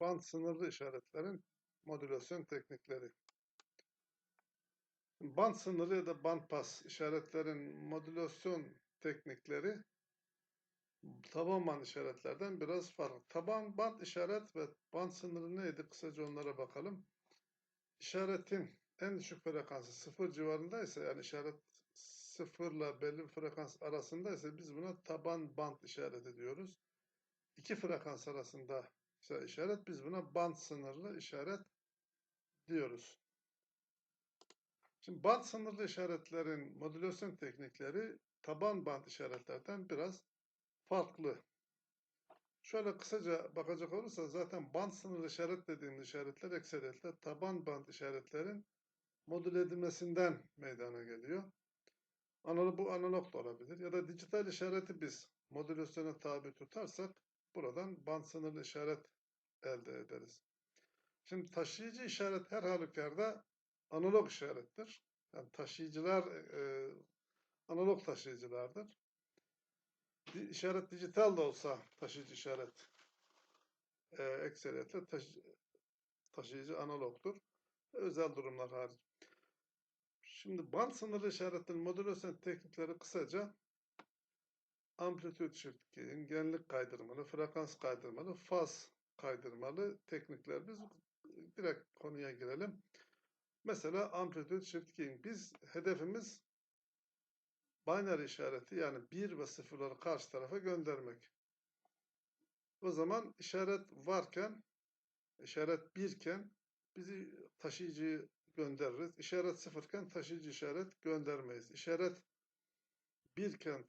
Band sınırlı işaretlerin modülasyon teknikleri. Band sınırlı ya da band pas işaretlerin modülasyon teknikleri taban band işaretlerden biraz farklı. Taban band işaret ve band sınırı neydi? Kısaca onlara bakalım. İşaretin en düşük frekansı sıfır civarındaysa yani işaret sıfırla belli bir frekans arasındaysa biz buna taban band işareti diyoruz. İki frekans arasında ise işaret biz buna band sınırlı işaret diyoruz. Şimdi band sınırlı işaretlerin modülasyon teknikleri taban band işaretlerden biraz farklı. Şöyle kısaca bakacak olursa zaten band sınırlı işaret dediğimiz işaretler ekseriyetle taban band işaretlerin modül edilmesinden meydana geliyor. Analog, bu analog da olabilir ya da dijital işareti biz modülasyona tabi tutarsak buradan band sınırlı işaret elde ederiz. Şimdi taşıyıcı işaret her halükarda analog işarettir. Yani taşıyıcılar e, analog taşıyıcılardır. İşaret dijital de olsa taşıyıcı işaret e, ekseriyetle taşı- taşıyıcı analogtur. Özel durumlar hariç. Şimdi band sınırlı işaretlerin modülasyon teknikleri kısaca amplitüt shift gain, genlik kaydırmalı, frekans kaydırmalı, faz kaydırmalı teknikler. Biz direkt konuya girelim. Mesela amplitüt shift. Biz hedefimiz binary işareti yani 1 ve 0'ları karşı tarafa göndermek. O zaman işaret varken, işaret 1 iken bizi taşıyıcıyı göndeririz. İşaret sıfırken taşıyıcı işaret göndermeyiz. İşaret birken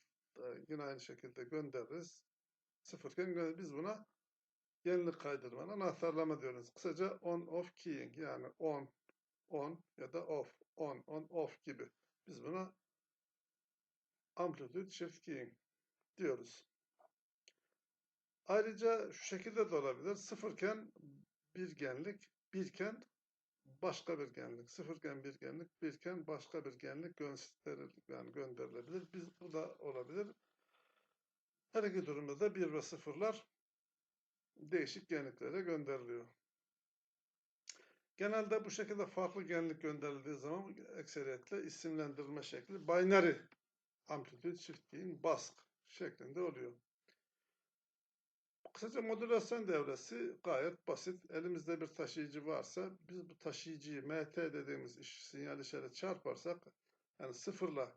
yine aynı şekilde göndeririz. Sıfırken gö- biz buna yenilik kaydırmanın anahtarlama diyoruz. Kısaca on off keying yani on on ya da off on on off gibi. Biz buna amplitude shift keying diyoruz. Ayrıca şu şekilde de olabilir. Sıfırken bir genlik, birken başka bir genlik, sıfırken bir genlik, birken başka bir genlik gösterilir, yani gönderilebilir. Biz bu da olabilir. Her iki durumda da bir ve sıfırlar değişik genliklere gönderiliyor. Genelde bu şekilde farklı genlik gönderildiği zaman ekseriyetle isimlendirilme şekli binary amplitude shift gain bask şeklinde oluyor. Kısaca modülasyon devresi gayet basit. Elimizde bir taşıyıcı varsa biz bu taşıyıcıyı MT dediğimiz iş, sinyal işareti çarparsak yani sıfırla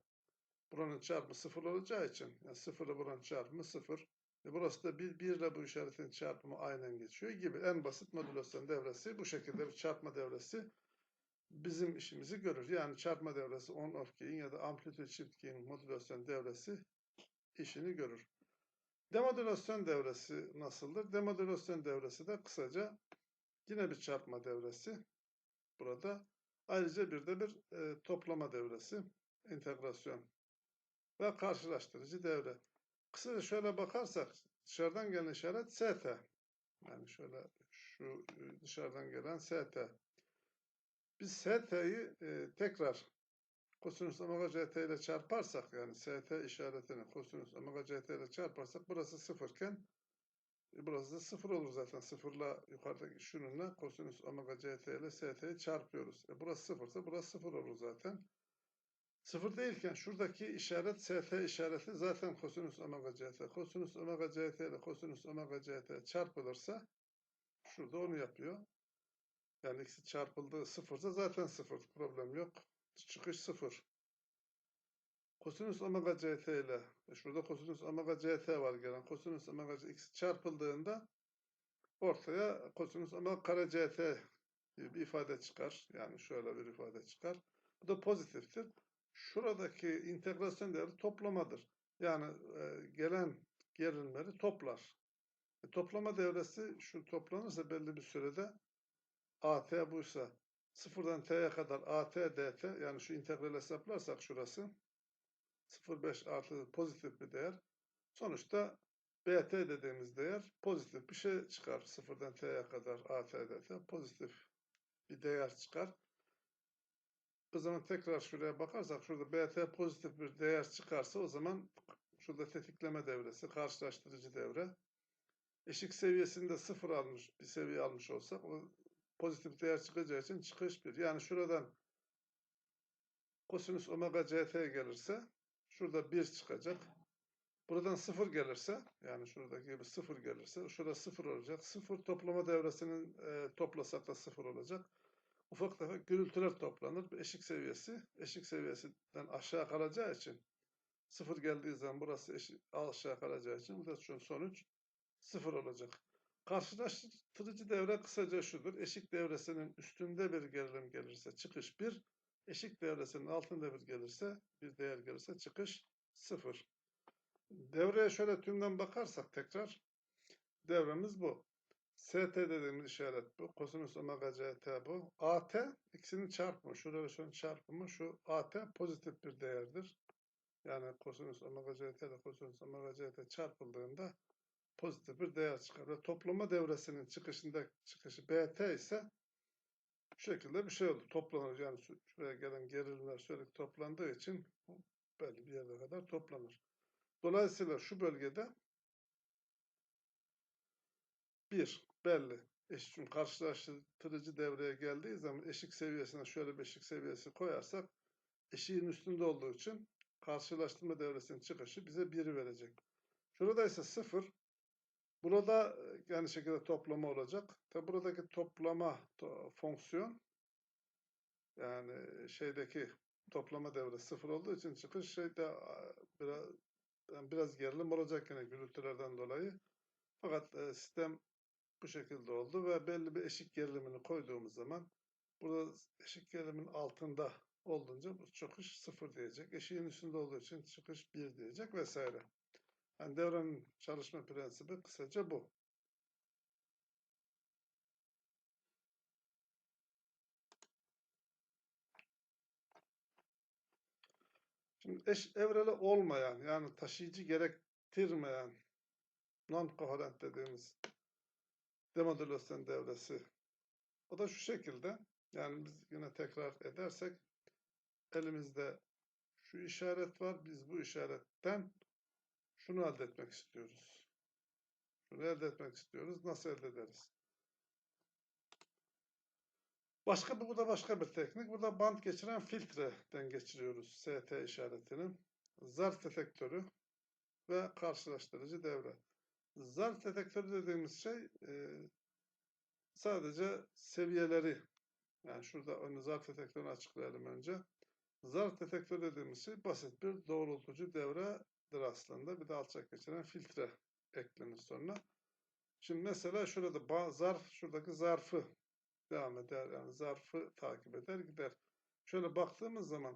buranın çarpımı sıfır olacağı için yani sıfırla buranın çarpımı sıfır. E burası da bir, bir ile bu işaretin çarpımı aynen geçiyor gibi. En basit modülasyon devresi bu şekilde bir çarpma devresi bizim işimizi görür. Yani çarpma devresi on off gain ya da amplitude shift gain modülasyon devresi işini görür. Demodülasyon devresi nasıldır? Demodülasyon devresi de kısaca yine bir çarpma devresi. Burada ayrıca bir de bir e, toplama devresi, integrasyon ve karşılaştırıcı devre. Kısaca şöyle bakarsak dışarıdan gelen işaret ST. Yani şöyle şu e, dışarıdan gelen ST. Biz ST'yi e, tekrar kosinüs omega ct ile çarparsak yani st işaretini kosinüs omega ct ile çarparsak burası sıfırken e, burası da sıfır olur zaten. Sıfırla yukarıdaki şununla kosinüs omega ct ile st'yi çarpıyoruz. E burası sıfırsa burası sıfır olur zaten. Sıfır değilken şuradaki işaret st işareti zaten kosinüs omega ct. Kosinüs omega ct ile kosinüs omega ct çarpılırsa şurada onu yapıyor. Yani ikisi çarpıldığı sıfırsa zaten sıfır. Problem yok. Çıkış sıfır. Kosinüs omega ct ile e, şurada kosinüs omega ct var gelen kosinüs omega ikisi çarpıldığında ortaya kosinüs omega kare ct bir ifade çıkar. Yani şöyle bir ifade çıkar. Bu da pozitiftir. Şuradaki integrasyon değeri toplamadır. Yani e, gelen gerilimleri toplar. E, toplama devresi şu toplanırsa belli bir sürede AT buysa sıfırdan t'ye kadar AT dt yani şu integral hesaplarsak şurası 0,5 artı pozitif bir değer. Sonuçta BT dediğimiz değer pozitif bir şey çıkar. Sıfırdan t'ye kadar AT dt pozitif bir değer çıkar. O zaman tekrar şuraya bakarsak şurada BT pozitif bir değer çıkarsa o zaman şurada tetikleme devresi, karşılaştırıcı devre Eşik seviyesinde sıfır almış, bir seviye almış olsak o pozitif değer çıkacağı için çıkış bir. Yani şuradan kosinüs omega ct gelirse şurada 1 çıkacak. Buradan 0 gelirse yani şuradaki gibi 0 gelirse şurada 0 olacak. 0 toplama devresinin e, toplasak da 0 olacak. Ufak tefek gürültüler toplanır. Bir eşik seviyesi eşik seviyesinden aşağı kalacağı için 0 geldiği zaman burası eşik, aşağı kalacağı için bu da sonuç 0 olacak. Karşılaştırıcı devre kısaca şudur. Eşik devresinin üstünde bir gerilim gelirse çıkış 1, eşik devresinin altında bir gelirse, bir değer gelirse çıkış 0. Devreye şöyle tümden bakarsak tekrar devremiz bu. ST dediğimiz işaret bu. Kosinüs omega ct bu. AT ikisinin çarpımı. Şurada ve çarpımı. Şu AT pozitif bir değerdir. Yani kosinüs omega ct ile kosinüs omega ct çarpıldığında pozitif bir değer çıkar. Ve toplama devresinin çıkışında çıkışı BT ise bu şekilde bir şey oldu. Toplanır. Yani şuraya gelen gerilimler sürekli toplandığı için belli bir yere kadar toplanır. Dolayısıyla şu bölgede bir belli. Eşit karşılaştırıcı devreye geldiği zaman eşik seviyesine şöyle bir eşik seviyesi koyarsak eşiğin üstünde olduğu için karşılaştırma devresinin çıkışı bize 1'i verecek. Şurada ise 0. Burada yani şekilde toplama olacak. Tabi buradaki toplama to fonksiyon yani şeydeki toplama devresi 0 olduğu için çıkış şeyde biraz yani biraz gerilim olacak yine gürültülerden dolayı. Fakat e, sistem bu şekilde oldu ve belli bir eşik gerilimini koyduğumuz zaman burada eşik gerilimin altında olduğunca bu çıkış sıfır diyecek. Eşiğin üstünde olduğu için çıkış bir diyecek vesaire. Yani devrenin çalışma prensibi kısaca bu. Şimdi eş evreli olmayan yani taşıyıcı gerektirmeyen non-coherent dediğimiz demodülasyon devresi. O da şu şekilde. Yani biz yine tekrar edersek elimizde şu işaret var. Biz bu işaretten şunu elde etmek istiyoruz. Şunu elde etmek istiyoruz. Nasıl elde ederiz? Başka bu da başka bir teknik. Burada band geçiren filtreden geçiriyoruz ST işaretini. Zarf detektörü ve karşılaştırıcı devre. Zarf detektörü dediğimiz şey e, sadece seviyeleri yani şurada onu zarf detektörünü açıklayalım önce. Zarf detektörü dediğimiz şey basit bir doğrultucu devredir aslında. Bir de alçak geçiren filtre eklenir sonra. Şimdi mesela şurada zarf, şuradaki zarfı devam eder. Yani zarfı takip eder gider. Şöyle baktığımız zaman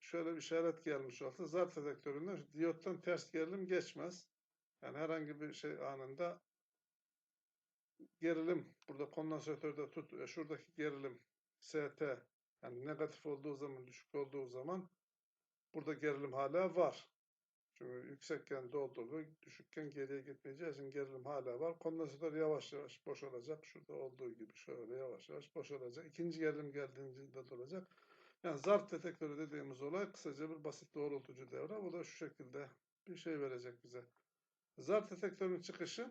şöyle bir işaret gelmiş olsa zarf detektöründen diyottan ters gerilim geçmez. Yani herhangi bir şey anında gerilim burada kondansatörde tut e, şuradaki gerilim ST yani negatif olduğu zaman düşük olduğu zaman burada gerilim hala var. Çünkü yüksekken doldurdu, düşükken geriye gitmeyeceği için gerilim hala var. Kondansatör yavaş yavaş boşalacak. Şurada olduğu gibi şöyle yavaş yavaş boşalacak. İkinci gerilim geldiğinde dolacak. Yani zarf detektörü dediğimiz olay kısaca bir basit doğrultucu devre. Bu da şu şekilde bir şey verecek bize. Zarf detektörünün çıkışı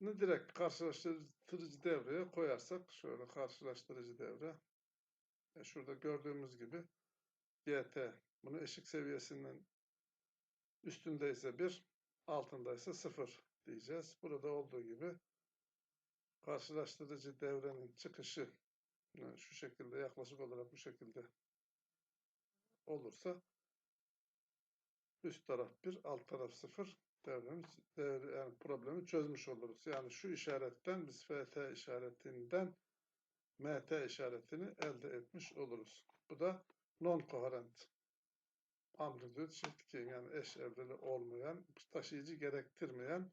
ne direkt karşılaştırıcı devreye koyarsak şöyle karşılaştırıcı devre e şurada gördüğümüz gibi GT bunu eşik seviyesinden üstündeyse 1 altındaysa 0 diyeceğiz. Burada olduğu gibi karşılaştırıcı devrenin çıkışı yani şu şekilde yaklaşık olarak bu şekilde olursa üst taraf 1 alt taraf 0 devrenin devre, yani problemi çözmüş oluruz. Yani şu işaretten biz FT işaretinden MT işaretini elde etmiş oluruz. Bu da non-coherent amplitüd shift key yani eş evreli olmayan, taşıyıcı gerektirmeyen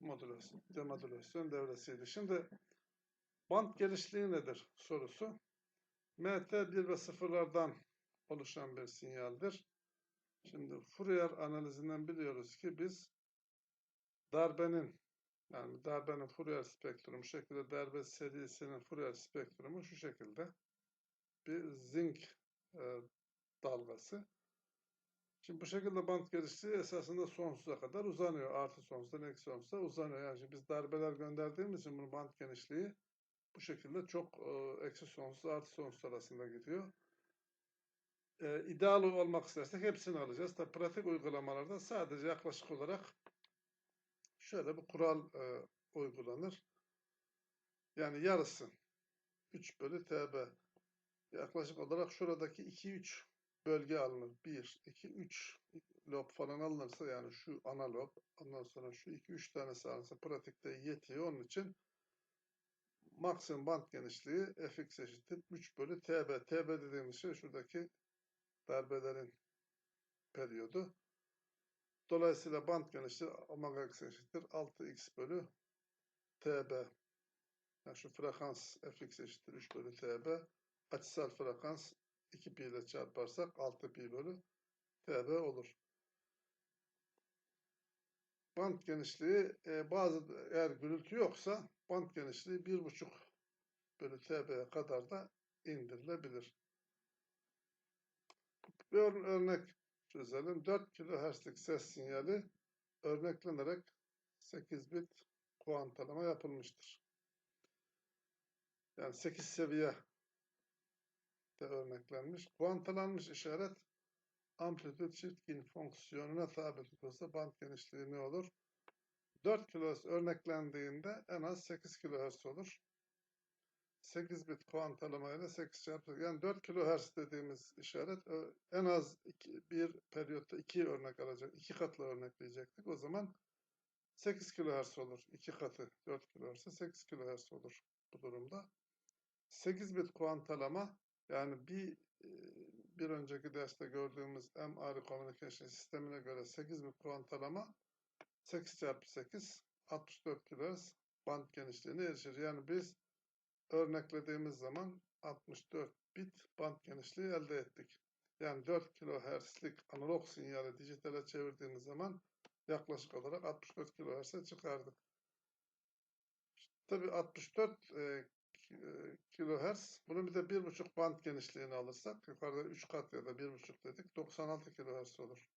modülasyon, demodülasyon devresiydi. Şimdi band genişliği nedir sorusu. MT 1 ve 0'lardan oluşan bir sinyaldir. Şimdi Fourier analizinden biliyoruz ki biz darbenin yani darbenin Fourier spektrumu şekilde darbe serisinin Fourier spektrumu şu şekilde bir zinc e, dalgası. Şimdi bu şekilde bant genişliği esasında sonsuza kadar uzanıyor. Artı sonsuzdan eksi sonsuza uzanıyor. Yani şimdi biz darbeler gönderdiğimiz için bunun bant genişliği bu şekilde çok e, eksi sonsuz artı sonsuz arasında gidiyor. E, ideal olmak istersek hepsini alacağız. Tabi pratik uygulamalarda sadece yaklaşık olarak şöyle bir kural e, uygulanır. Yani yarısı 3 bölü TB. Yaklaşık olarak şuradaki 2-3 bölge alınır. 1, 2, 3 lob falan alınırsa yani şu ana lob ondan sonra şu 2-3 tanesi alınırsa pratikte yetiyor. Onun için maksimum band genişliği fx eşittir 3 bölü tb. tb dediğimiz şey şuradaki darbelerin periyodu. Dolayısıyla band genişliği omega x eşittir 6x bölü tb. Yani şu frekans fx eşittir 3 bölü tb. Açısal frekans 2 pi ile çarparsak 6 pi bölü tb olur. Band genişliği e, bazı eğer gürültü yoksa band genişliği 1,5 bölü tb'ye kadar da indirilebilir. Bir örnek çözelim. 4 kHz'lik ses sinyali örneklenerek 8 bit kuantalama yapılmıştır. Yani 8 seviye de örneklenmiş. Kuantalanmış işaret amplitüt çiftgin fonksiyonuna tabi tutulsa band genişliği ne olur? 4 kHz örneklendiğinde en az 8 kHz olur. 8 bit kuantalamayla 8 çarpı yani 4 kHz dediğimiz işaret en az iki, bir periyotta 2 örnek alacak. 2 katlı örnekleyecektik. O zaman 8 kHz olur. 2 katı 4 kHz 8 kHz olur bu durumda. 8 bit kuantalama yani bir bir önceki derste gördüğümüz MR Communication sistemine göre 8 bit kuantalama 8 çarpı 8 64 kHz band genişliğine erişir. Yani biz örneklediğimiz zaman 64 bit band genişliği elde ettik. Yani 4 kHz'lik analog sinyali dijitale çevirdiğimiz zaman yaklaşık olarak 64 kHz'e çıkardık. Tabi 64 e, kHz. Bunu bir de 1.5 band genişliğini alırsak yukarıda 3 kat ya da 1.5 dedik 96 kHz olur.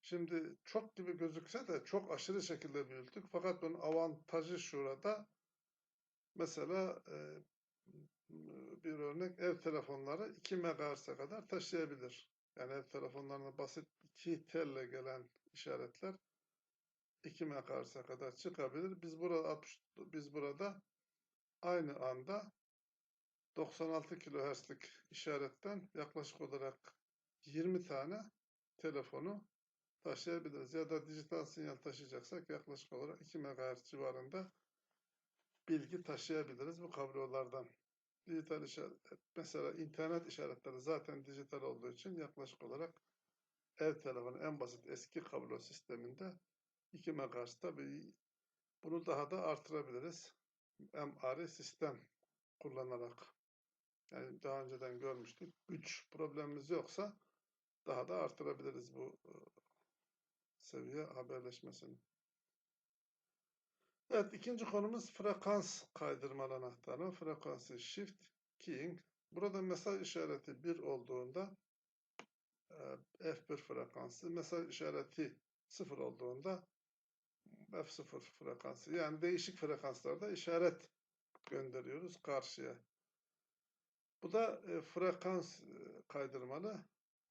Şimdi çok gibi gözükse de çok aşırı şekilde büyüttük. Fakat bunun avantajı şurada. Mesela e, bir örnek ev telefonları 2 MHz'e kadar taşıyabilir. Yani ev telefonlarına basit 2 telle gelen işaretler 2 MHz'e kadar çıkabilir. Biz burada biz burada aynı anda 96 kHz'lik işaretten yaklaşık olarak 20 tane telefonu taşıyabiliriz. Ya da dijital sinyal taşıyacaksak yaklaşık olarak 2 MHz civarında bilgi taşıyabiliriz bu kablolardan. Dijital işaret, mesela internet işaretleri zaten dijital olduğu için yaklaşık olarak ev telefonu en basit eski kablo sisteminde 2 MHz tabi bunu daha da artırabiliriz. MRI sistem kullanarak. Yani daha önceden görmüştük. Güç problemimiz yoksa daha da artırabiliriz bu e, seviye haberleşmesini. Evet ikinci konumuz frekans kaydırmalı anahtarı. Frekansı shift keying. Burada mesaj işareti 1 olduğunda e, F1 frekansı, mesaj işareti 0 olduğunda F0 frekansı. Yani değişik frekanslarda işaret gönderiyoruz karşıya. Bu da e, frekans e, kaydırmalı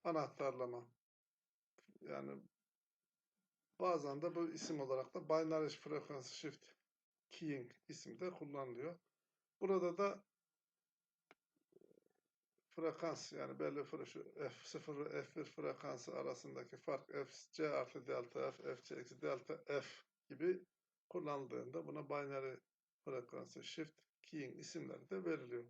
anahtarlama. Yani bazen de bu isim olarak da binary frequency shift keying isimde kullanılıyor. Burada da frekans yani belli F0 ve F1 frekansı arasındaki fark FC artı delta F, FC eksi delta F gibi kullanıldığında buna binary frekansı shift keying isimleri de veriliyor.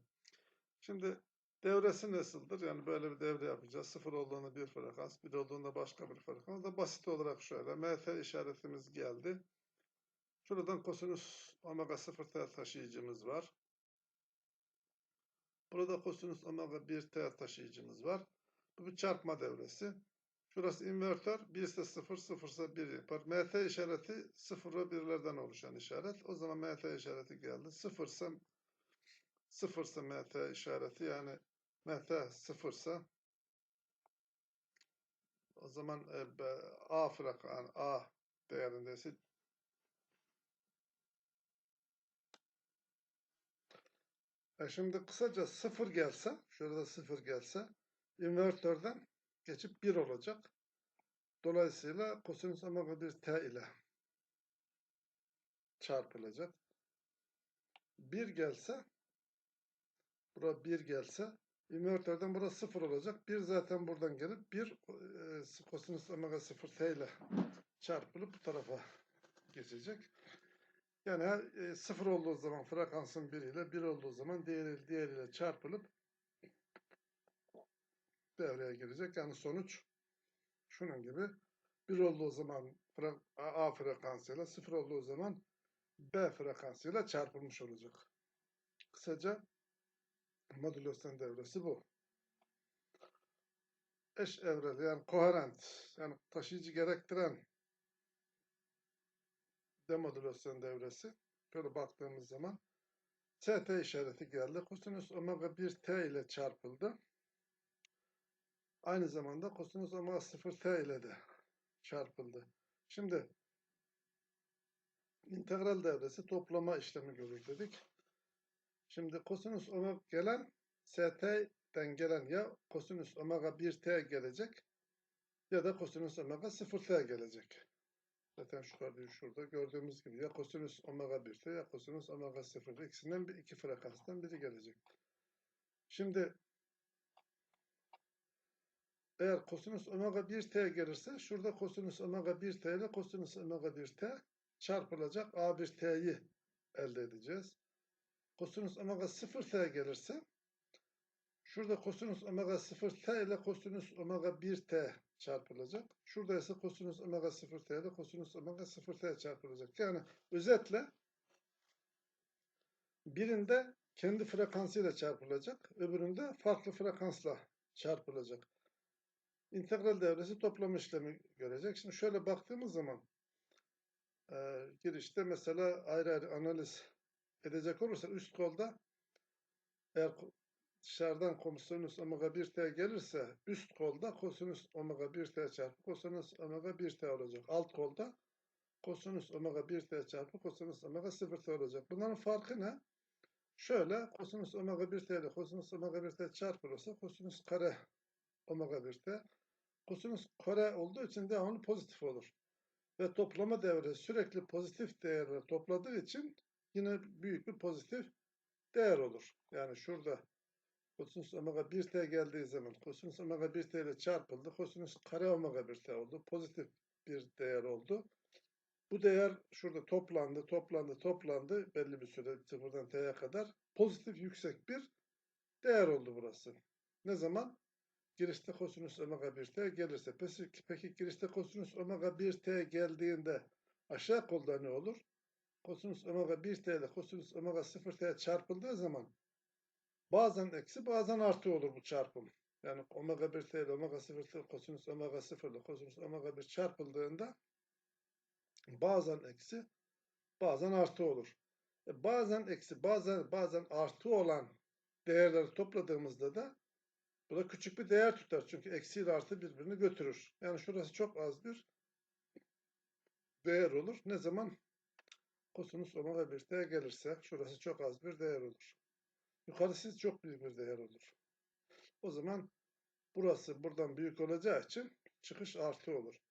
Şimdi devresi nasıldır? Yani böyle bir devre yapacağız. Sıfır olduğunda bir frekans, bir olduğunda başka bir frekans. Da basit olarak şöyle. MT işaretimiz geldi. Şuradan kosinüs omega 0 t taşıyıcımız var. Burada kosinüs omega 1 t taşıyıcımız var. Bu bir çarpma devresi. Şurası invertör. 1 ise 0, 0 ise 1 yapar. MT işareti 0 ve 1'lerden oluşan işaret. O zaman MT işareti geldi. 0 ise 0 ise MT işareti yani MT 0 ise O zaman e, A frekan A değerindeyse E şimdi kısaca sıfır gelse, şurada sıfır gelse, invertörden geçip 1 olacak. Dolayısıyla kosinüs omega 1 t ile çarpılacak. 1 gelse, bura 1 gelse, invertörden burası 0 olacak. 1 zaten buradan gelip 1 e, kosinüs omega 0 t ile çarpılıp bu tarafa geçecek. Yani e, 0 olduğu zaman frekansın 1 ile 1 olduğu zaman diğeri diğeriyle çarpılıp devreye girecek. Yani sonuç şunun gibi 1 olduğu zaman A frekansıyla 0 olduğu zaman B frekansıyla çarpılmış olacak. Kısaca modülasyon devresi bu. Eş evreli yani koherent yani taşıyıcı gerektiren demodülasyon devresi. Şöyle baktığımız zaman CT işareti geldi. Kosinüs omega 1 t ile çarpıldı. Aynı zamanda kosinüs omega 0 t ile de çarpıldı. Şimdi integral devresi toplama işlemi görür dedik. Şimdi kosinüs omega gelen ST'den gelen ya kosinüs omega 1t gelecek ya da kosinüs omega 0t gelecek. Zaten şu şurada gördüğümüz gibi ya kosinüs omega 1t ya kosinüs omega 0 ikisinden bir iki frekanstan biri gelecek. Şimdi eğer kosinüs omega 1t gelirse şurada kosinüs omega 1t ile kosinüs omega 1t çarpılacak A1t'yi elde edeceğiz. Kosinüs omega 0t gelirse şurada kosinüs omega 0t ile kosinüs omega 1t çarpılacak. Şurada ise kosinüs omega 0t ile kosinüs omega 0t çarpılacak. Yani özetle birinde kendi frekansıyla çarpılacak, öbüründe farklı frekansla çarpılacak. İntegral devresi toplama işlemi görecek. Şimdi şöyle baktığımız zaman e, girişte mesela ayrı ayrı analiz edecek olursa üst kolda eğer dışarıdan kosinüs omega 1t gelirse üst kolda kosinüs omega 1t çarpı kosinüs omega 1t olacak. Alt kolda kosinüs omega 1t çarpı kosinüs omega 0t olacak. Bunların farkı ne? Şöyle kosinüs omega 1t ile kosinüs omega 1t çarpılırsa kosinüs kare omega 1t kosinüs kare olduğu için devamlı pozitif olur. Ve toplama devresi sürekli pozitif değerleri topladığı için yine büyük bir pozitif değer olur. Yani şurada kosinüs omega 1t geldiği zaman kosinüs omega 1t ile çarpıldı. Kosinüs kare omega 1t oldu. Pozitif bir değer oldu. Bu değer şurada toplandı, toplandı, toplandı belli bir süre sıfırdan t'ye kadar pozitif yüksek bir değer oldu burası. Ne zaman? Girişte kosinüs omega 1t gelirse. Peki, peki girişte kosinüs omega 1t geldiğinde aşağı kolda ne olur? Kosinüs omega 1t ile kosinüs omega 0t çarpıldığı zaman bazen eksi bazen artı olur bu çarpım. Yani omega 1t ile omega 0t kosinüs omega 0 ile kosinüs omega 1 çarpıldığında bazen eksi bazen artı olur. E bazen eksi bazen bazen artı olan değerleri topladığımızda da bu da küçük bir değer tutar. Çünkü eksi ile artı birbirini götürür. Yani şurası çok az bir değer olur. Ne zaman? Kosinüs omega 1t gelirse şurası çok az bir değer olur. Yukarısı çok büyük bir değer olur. O zaman burası buradan büyük olacağı için çıkış artı olur.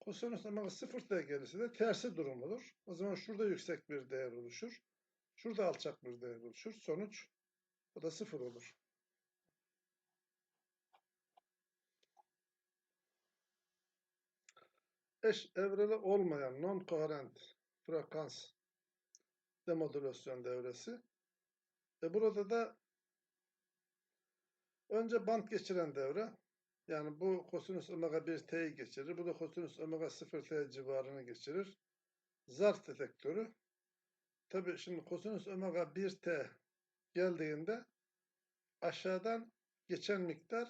Kosinüs omega 0t gelirse de tersi durum olur. O zaman şurada yüksek bir değer oluşur. Şurada alçak bir değer oluşur. Sonuç o da sıfır olur. Eş evreli olmayan non-coherent frekans demodülasyon devresi. E burada da önce band geçiren devre. Yani bu kosinüs omega 1t'yi geçirir. Bu da kosinüs omega 0t civarını geçirir. Zarf detektörü. Tabi şimdi kosinüs omega 1t geldiğinde aşağıdan geçen miktar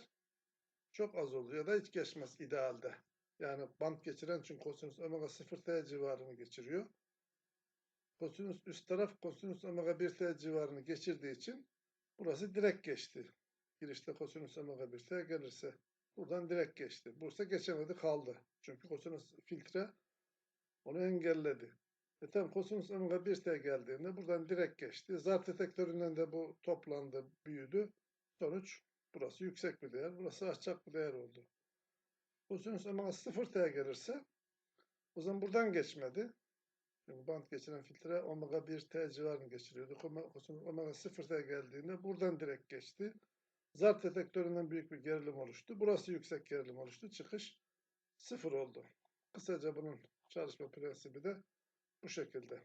çok az olur ya da hiç geçmez idealde. Yani band geçiren çünkü kosinüs omega 0t civarını geçiriyor. Kosinüs üst taraf kosinüs omega 1t civarını geçirdiği için burası direkt geçti. Girişte kosinüs omega 1t gelirse Buradan direkt geçti. Bursa geçemedi kaldı. Çünkü kosinüs filtre onu engelledi. E tabi kosinüs omega 1t geldiğinde buradan direkt geçti. Zar detektöründen de bu toplandı, büyüdü. Sonuç burası yüksek bir değer, burası alçak bir değer oldu. Kosinüs omega 0t gelirse o zaman buradan geçmedi. Bant geçiren filtre omega 1t civarını geçiriyordu. Omega 0t geldiğinde buradan direkt geçti. Zar detektöründen büyük bir gerilim oluştu. Burası yüksek gerilim oluştu. Çıkış sıfır oldu. Kısaca bunun çalışma prensibi de bu şekilde.